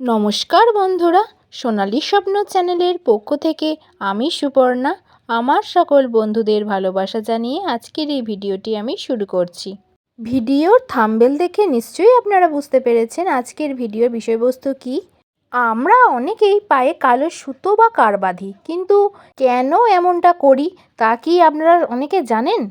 নমস্কার বন্ধুরা, সোনালি স্বপ্ন চ্যানেলের পক্ষ থেকে আমি সুপর্ণা, আমার সকল বন্ধুদের ভালোবাসা জানিয়ে আজকের এই ভিডিওটি আমি শুরু করছি। ভিডিওর থাম্বেল দেখে নিশ্চয়ই আপনারা বুঝতে পেরেছেন আজকের ভিডিওর বিষয়বস্তু কি। আমরা অনেকেই পায়ে কালো সুতো বা কার বাঁধি, কিন্তু কেন এমনটা করি তা কি আপনারা অনেকে জানেন?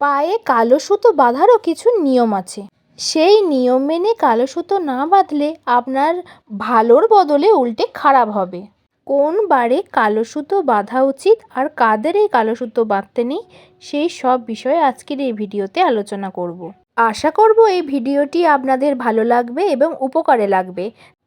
পায়ে কালো সুতো বাঁধারও কিছু নিয়ম আছে। সেই নিয়ম মেনে কালো সুতো না বাঁধলে আপনার ভালোর বদলে উল্টে খারাপ হবে। কোন বারে কালো সুতো বাঁধা উচিত আর কাদের এই কালো সুতো বাঁধতে নেই, সেই সব বিষয়ে আজকের এই ভিডিওতে আলোচনা করব। আশা করব এই ভিডিওটি আপনাদের ভালো লাগবে এবং উপকারে লাগবে।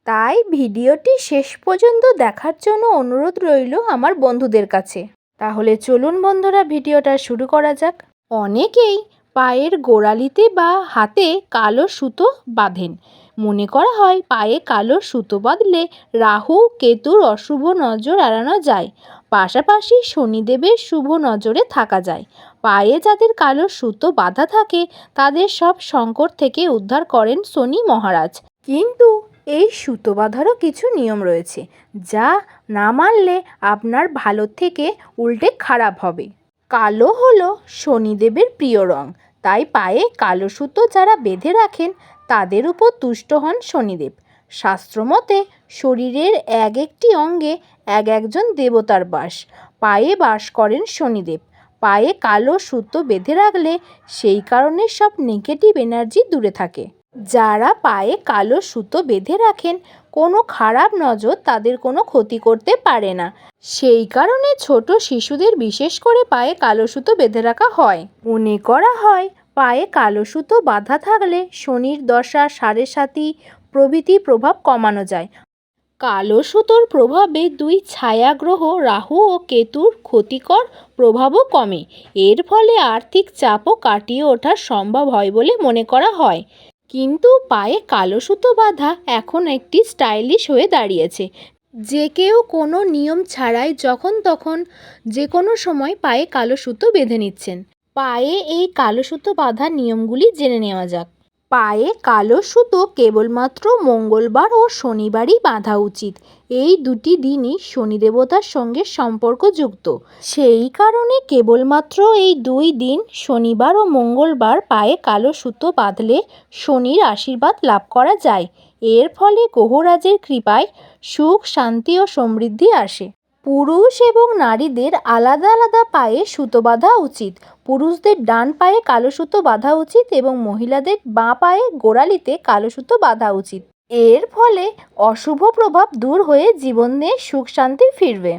তাই ভিডিওটি শেষ পর্যন্ত দেখার জন্য অনুরোধ রইল আমার বন্ধুদের কাছে। তাহলে চলুন বন্ধুরা, ভিডিওটা শুরু করা যাক। অনেকেই পায়ের গোড়ালিতে বা হাতে কালো সুতো বাঁধেন। মনে করা হয় পায়ে কালো সুতো বাঁধলে রাহু, কেতুর অশুভ নজর এড়ানো যায়। পাশাপাশি শনিদেবের শুভ নজরে থাকা যায়। পায়ে যাদের কালো সুতো বাঁধা থাকে, তাদের সব সংকট থেকে উদ্ধার করেন শনি মহারাজ। কিন্তু এই সুতো বাঁধারও কিছু নিয়ম রয়েছে, যা না মানলে আপনার ভালো থেকে উল্টে খারাপ হবে। কালো হলো শনিদেবের প্রিয় রং। তাই পায়ে কালো সুতো যারা বেঁধে রাখেন, তাদের উপর তুষ্ট হন শনিদেব। শাস্ত্রমতে, শরীরের এক একটি অঙ্গে এক একজন দেবতার বাস। পায়ে বাস করেন শনিদেব। পায়ে কালো সুতো বেঁধে রাখলে সেই কারণে সব নেগেটিভ এনার্জি দূরে থাকে। যারা পায়ে কালো সুতো বেঁধে রাখেন, কোনো খারাপ নজর তাদের কোনো ক্ষতি করতে পারে না। সেই কারণে ছোট শিশুদের বিশেষ করে পায়ে কালো সুতো বেঁধে রাখা হয়। মনে করা হয়, পায়ে কালো সুতো বাঁধা থাকলে শনির দশা, সাড়ে সাতি প্রভৃতি প্রভাব কমানো যায়। কালো সুতোর প্রভাবে দুই ছায়াগ্রহ রাহু ও কেতুর ক্ষতিকর প্রভাবও কমে। এর ফলে আর্থিক চাপও কাটিয়ে ওঠা সম্ভব হয় বলে মনে করা হয়। কিন্তু পায়ে কালো সুতো বাঁধা এখন একটি স্টাইলিশ হয়ে দাঁড়িয়েছে। যে কেউ কোনো নিয়ম ছাড়াই যখন তখন যে কোনো সময় পায়ে কালো সুতো বেঁধে নিচ্ছেন। পায়ে এই কালো সুতো বাঁধার নিয়মগুলি জেনে নেওয়া যাক। পায়ে কালো সুতো কেবলমাত্র মঙ্গলবার ও শনিবারই বাঁধা উচিত। এই দুটি দিনই শনি দেবতার সঙ্গে সম্পর্কযুক্ত। সেই কারণে কেবলমাত্র এই দুই দিন শনিবার ও মঙ্গলবার পায়ে কালো সুতো বাঁধলে শনির আশীর্বাদ লাভ করা যায়। এর ফলে গ্রহরাজের কৃপায় সুখ, শান্তি ও সমৃদ্ধি আসে। পুরুষ এবং নারীদের আলাদা আলাদা পায়ে সুতো বাঁধা উচিত। পুরুষদের ডান পায়ে কালো সুতো বাঁধা উচিত এবং মহিলাদের বাঁ পায়ে গোড়ালিতে কালো সুতো বাঁধা উচিত। এর ফলে অশুভ প্রভাব দূর হয়ে জীবনে সুখ শান্তি ফিরবে।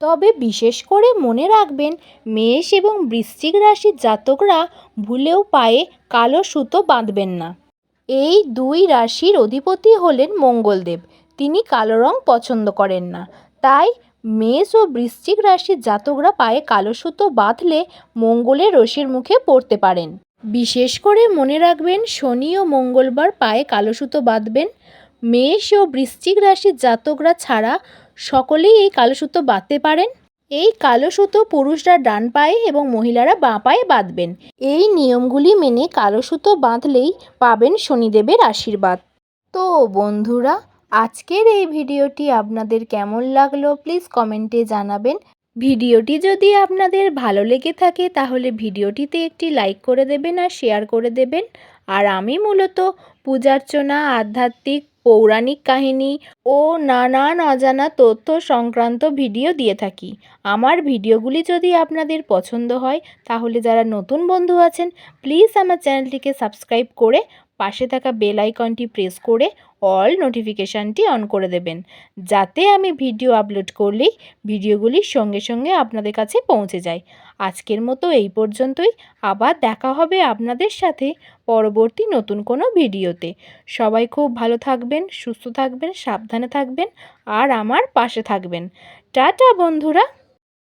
তবে বিশেষ করে মনে রাখবেন, মেষ এবং বৃশ্চিক রাশির জাতকরা ভুলেও পায়ে কালো সুতো বাঁধবেন না। এই দুই রাশির অধিপতি হলেন মঙ্গলদেব। তিনি কালো রং পছন্দ করেন না। তাই মেষ ও বৃশ্চিক রাশির জাতকরা পায়ে কালো সুতো বাঁধলে মঙ্গলের রশির মুখে পড়তে পারেন। বিশেষ করে মনে রাখবেন, শনি ও মঙ্গলবার পায়ে কালো সুতো বাঁধবেন। মেষ ও বৃশ্চিক রাশির জাতকরা ছাড়া সকলেই এই কালো সুতো বাঁধতে পারেন। এই কালো সুতো পুরুষরা ডান পায়ে এবং মহিলারা বাঁ পায়ে বাঁধবেন। এই নিয়মগুলি মেনে কালো সুতো বাঁধলেই পাবেন শনিদেবের আশীর্বাদ। তো বন্ধুরা আজকের এই ভিডিওটি আপনাদের কেমন লাগল প্লিজ কমেন্টে জানাবেন। ভিডিওটি যদি আপনাদের ভালো লেগে থাকে তাহলে ভিডিওটিতে একটি লাইক করে দেবেন আর শেয়ার করে দেবেন। আর আমি মূলত পূজার্চনা, আধ্যাত্মিক, পৌরাণিক কাহিনী ও নানান অজানা তথ্য সংক্রান্ত ভিডিও দিয়ে থাকি। আমার ভিডিওগুলি যদি আপনাদের পছন্দ হয় তাহলে যারা নতুন বন্ধু আছেন, প্লিজ আমার চ্যানেলটিকে সাবস্ক্রাইব করে পাশে থাকা বেল আইকনটি প্রেস করে অল নোটিফিকেশানটি অন করে দেবেন। যাতে আমি ভিডিও আপলোড করলেই ভিডিওগুলি সঙ্গে সঙ্গে আপনাদের কাছে পৌঁছে যায়। আজকের মতো এই পর্যন্তই। আবার দেখা হবে আপনাদের সাথে পরবর্তী নতুন কোনো ভিডিওতে সবাই খুব ভালো থাকবেন, সুস্থ থাকবেন, সাবধানে থাকবেন, আর আমার পাশে থাকবেন। টাটা বন্ধুরা!